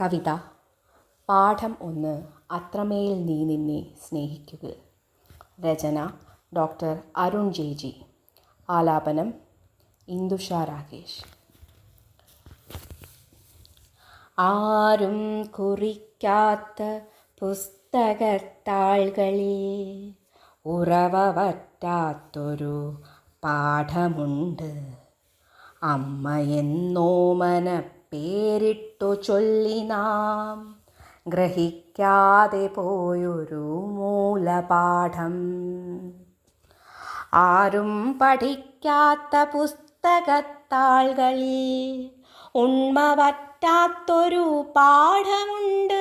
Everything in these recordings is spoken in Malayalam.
കവിത. പാഠം ഒന്ന് അത്രമേൽ നീ നിന്നെ സ്നേഹിക്കുക. രചന ഡോക്ടർ അരുൺ ജെ ജി ആലാപനം ഇന്ദുഷ രാകേഷ്. ആരും കുറിക്കാത്ത പുസ്തകത്താളുകളിൽ ഉറവ വറ്റാത്തൊരു പാഠമുണ്ട് അമ്മയെന്നോമന പേരിട്ടു ചൊല്ലി നാം. ഗ്രഹിക്കാതെ പോയൊരു മൂലപാഠം. ആരും പഠിക്കാത്ത പുസ്തകത്താളുകളിൽ ഉണ്മ പറ്റാത്തൊരു പാഠമുണ്ട്.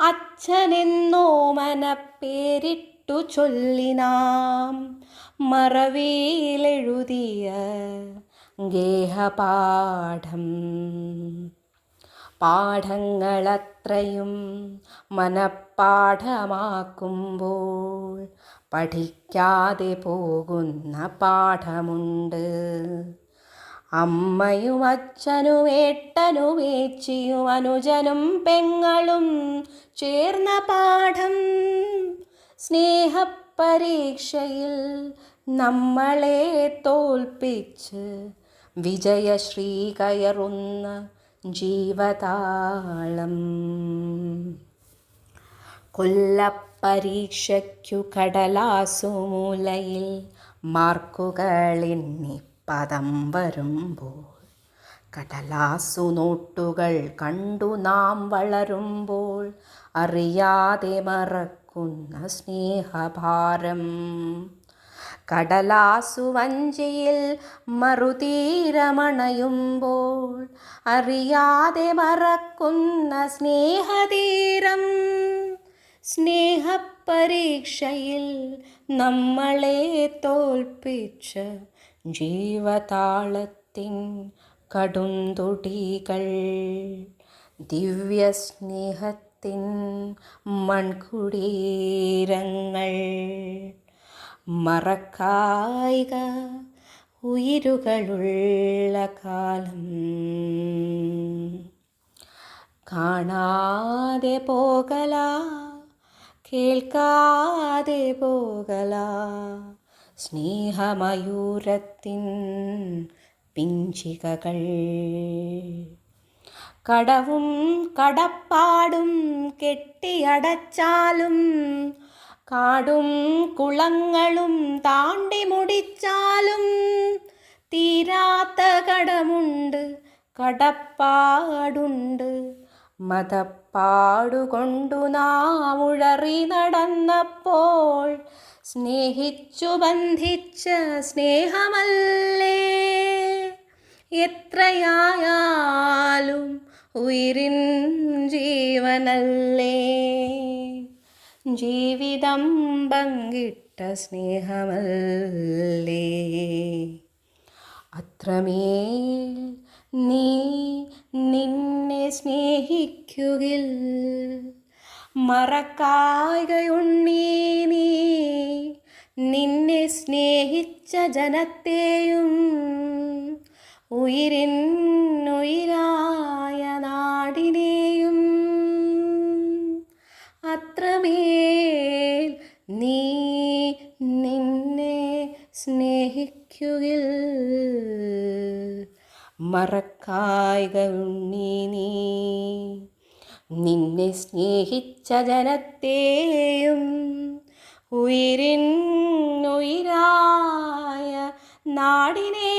അച്ഛനെന്നോമന മനപ്പേരിട്ടു ചൊല്ലിനാം. മറവിയിലെഴുതിയ ഗേഹപാഠം. പാഠങ്ങളത്രയും മനപ്പാഠമാക്കുമ്പോൾ പഠിക്കാതെ പോകുന്ന പാഠമുണ്ട്. അമ്മയും അച്ഛനും ഏട്ടനും ഏച്ചിയും അനുജനും പെങ്ങളും ചേർന്ന പാഠം സ്നേഹപരീക്ഷയിൽ നമ്മളെ തോൽപ്പിച്ച് വിജയശ്രീ കയറുന്ന ജീവതാളം. കൊല്ലപ്പരീക്ഷയ്ക്കു കടലാസുമൂലയിൽ മാർക്കുകളെണ്ണി പദം വരുമ്പോൾ കടലാസു നോട്ടുകൾ കണ്ടു നാം വളരുമ്പോൾ അറിയാതെ മറക്കുന്ന സ്നേഹഭാരം. കടലാസു വഞ്ചിയിൽ മറുതീരമണയുമ്പോൾ അറിയാതെ മറക്കുന്ന സ്നേഹതീരം. സ്നേഹപരീക്ഷയിൽ നമ്മളെ തോൽപ്പിച്ച ജീവതാളത്തിൻ കടുന്തുടികൾ ദിവ്യസ്നേഹത്തിൻ മൺകുടീരങ്ങൾ മറക്കായിക ഉയിരുകളുള്ള കാലം. കാണാതെ പോകല കേൾക്കാതെ പോകല സ്നേഹമയൂരത്തിൻ പിഞ്ചികകൾ. കടവും കടപ്പാടും കെട്ടിയടച്ചാലും കാടും കുളങ്ങളും താണ്ടി മുടിച്ചാലും തീരാത്ത കടമുണ്ട് കടപ്പാടുണ്ട്. മതപ്പാടുകൊണ്ടു നാം ഉഴറി നടന്നപ്പോൾ സ്നേഹിച്ചു ബന്ധിച്ച സ്നേഹമല്ലേ? എത്രയായാലും ഉയിരിൻ ജീവനല്ലേ? ജീവിതം പങ്കിട്ട സ്നേഹമല്ലേ? അത്രമേൽ നീ നിന്നെ സ്നേഹിക്കുകിൽ മറക്കായകയുണ്ണീ നീ നിന്നെ സ്നേഹിച്ച ജനത്തെയും ഉയിരിനുയിരായ നാടിനെയും അത്രമേൽ നീ നിന്നെ സ്നേഹിക്കുകിൽ. മറക്കായിക ഉണ്ണി നീ നിന്നെ സ്നേഹിച്ച ജനത്തെയും ഉയിരിനുയിരായ നാടിനെ